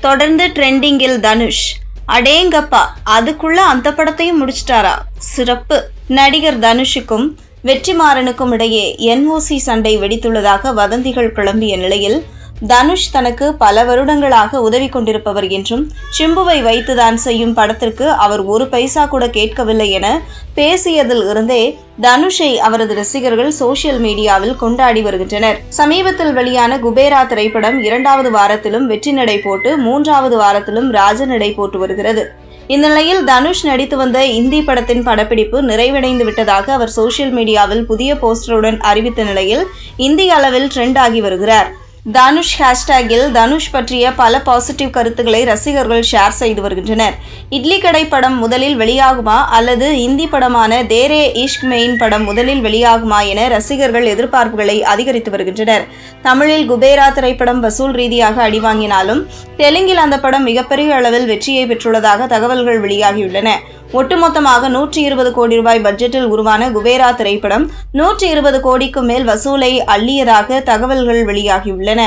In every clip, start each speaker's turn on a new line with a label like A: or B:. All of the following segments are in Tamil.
A: தொடர்ந்து ட்ரெண்டிங்கில் தனுஷ். அடேங்கப்பா அதுக்குள்ள அந்த படத்தையும் முடிச்சிட்டாரா? சிறப்பு. நடிகர் தனுஷுக்கும் வெற்றிமாறனுக்கும் இடையே என்ஓசி சண்டை வெடித்துள்ளதாக வதந்திகள் கிளம்பிய நிலையில் தனுஷ் தனக்கு பல வருடங்களாக உதவி கொண்டிருப்பவர் என்றும் சிம்புவை வைத்துதான் செய்யும் படத்திற்கு அவர் ஒரு பைசா கூட கேட்கவில்லை என பேசியதில் இருந்தே தனுஷை அவரது ரசிகர்கள் சோசியல் மீடியாவில் கொண்டாடி வருகின்றனர். சமீபத்தில் வெளியான குபேரா திரைப்படம் இரண்டாவது வாரத்திலும் வெற்றி நடை போட்டு மூன்றாவது வாரத்திலும் ராஜ நடை போட்டு வருகிறது. இந்நிலையில் தனுஷ் நடித்து வந்த இந்தி படத்தின் படப்பிடிப்பு நிறைவடைந்து விட்டதாக அவர் சோசியல் மீடியாவில் புதிய போஸ்டருடன் அறிவித்த நிலையில் இந்திய அளவில் ட்ரெண்ட் ஆகி வருகிறார். தனுஷ் ஹேஷ்டேகில் தனுஷ் பற்றிய பல பாசிட்டிவ் கருத்துக்களை ரசிகர்கள் ஷேர் செய்து வருகின்றனர். இட்லி கடை படம் முதலில் வெளியாகுமா அல்லது இந்தி படமான தேரே இஷ்க் மெயின் படம் முதலில் வெளியாகுமா என ரசிகர்கள் எதிர்பார்ப்புகளை அதிகரித்து வருகின்றனர். தமிழில் குபேரா திரைப்படம் வசூல் ரீதியாக அடிவாங்கினாலும் தெலுங்கில் அந்த படம் மிகப்பெரிய அளவில் வெற்றியை பெற்றுள்ளதாக தகவல்கள் வெளியாகியுள்ளன. ஒட்டுமொத்தமாக நூற்றி இருபது கோடி ரூபாய் பட்ஜெட்டில் உருவான குபேரா திரைப்படம் நூற்றி இருபது கோடிக்கும் மேல் வசூலை அள்ளியதாக தகவல்கள் வெளியாகியுள்ளன.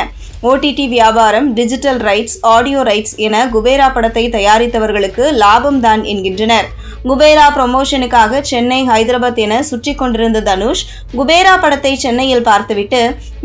A: ஓடிடி வியாபாரம் டிஜிட்டல் ரைட்ஸ் ஆடியோ ரைட்ஸ் என குபேரா படத்தை தயாரித்தவர்களுக்கு லாபம்தான் என்கின்றனர். குபேரா ப்ரொமோஷனுக்காக சென்னை ஹைதராபாத் என சுற்றி கொண்டிருந்த தனுஷ் குபேரா படத்தை சென்னையில் பார்த்துவிட்டு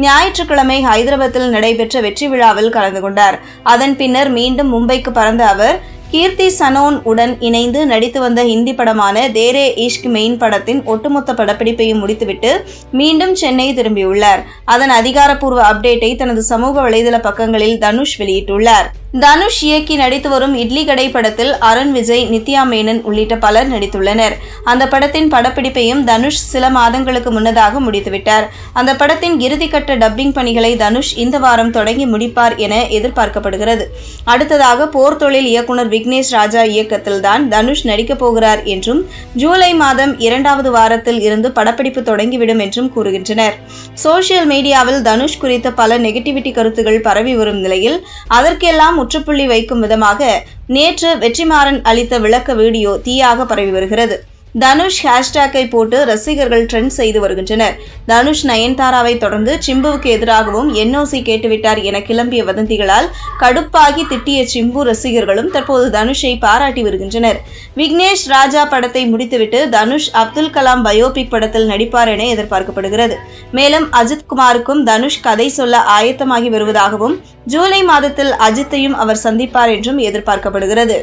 A: ஞாயிற்றுக்கிழமை ஹைதராபாத்தில் நடைபெற்ற வெற்றி விழாவில் கலந்து கொண்டார். அதன் பின்னர் மீண்டும் மும்பைக்கு பறந்த அவர் கீர்த்தி சனோன் உடன் இணைந்து நடித்து வந்த ஹிந்தி படமான தேரே இஷ்க் மெயின் படத்தின் ஒட்டுமொத்த படப்பிடிப்பையும் முடித்துவிட்டு மீண்டும் சென்னை திரும்பியுள்ளார். அதன் அதிகாரப்பூர்வ அப்டேட்டை தனது சமூக வலைதள பக்கங்களில் தனுஷ் வெளியிட்டுள்ளார். தனுஷ் இயக்கி நடித்து வரும் இட்லி கடை படத்தில் அருண் விஜய் நித்யா மேனன் உள்ளிட்ட பலர் நடித்துள்ளனர். அந்த படத்தின் படப்பிடிப்பையும் தனுஷ் சில மாதங்களுக்கு முன்னதாக முடித்துவிட்டார். அந்த படத்தின் இறுதிக்கட்ட டப்பிங் பணிகளை தனுஷ் இந்த வாரம் தொடங்கி முடிப்பார் என எதிர்பார்க்கப்படுகிறது. அடுத்ததாக போர் தொழில் இயக்குனர் விக்னேஷ் ராஜா இயக்கத்தில்தான் தனுஷ் நடிக்கப் போகிறார் என்றும் ஜூலை மாதம் இரண்டாவது வாரத்தில் இருந்து படப்பிடிப்பு தொடங்கிவிடும் என்றும் கூறுகின்றனர். சோசியல் மீடியாவில் தனுஷ் குறித்த பல நெகட்டிவிட்டி கருத்துகள் பரவி வரும் நிலையில் அதற்கெல்லாம் முற்றுப்புள்ளி வைக்கும் விதமாக நேற்று வெற்றிமாறன் அளித்த விளக்க வீடியோ தீயாக பரவி வருகிறது. தனுஷ் ஹேஷ்டேக்கை போட்டு ரசிகர்கள் ட்ரெண்ட் செய்து வருகின்றனர். தனுஷ் நயன்தாராவை தொடர்ந்து சிம்புவுக்கு எதிராகவும் என்ஓசி கேட்டுவிட்டார் என கிளம்பிய வதந்திகளால் கடுப்பாகி திட்டிய சிம்பு ரசிகர்களும் தற்போது தனுஷை பாராட்டி வருகின்றனர். விக்னேஷ் ராஜா படத்தை முடித்துவிட்டு தனுஷ் அப்துல் கலாம் பயோபிக் படத்தில் நடிப்பார் என எதிர்பார்க்கப்படுகிறது. மேலும் அஜித் குமாருக்கும் தனுஷ் கதை சொல்ல ஆயத்தமாகி வருவதாகவும் ஜூலை மாதத்தில் அஜித்தையும் அவர் சந்திப்பார் என்றும் எதிர்பார்க்கப்படுகிறது.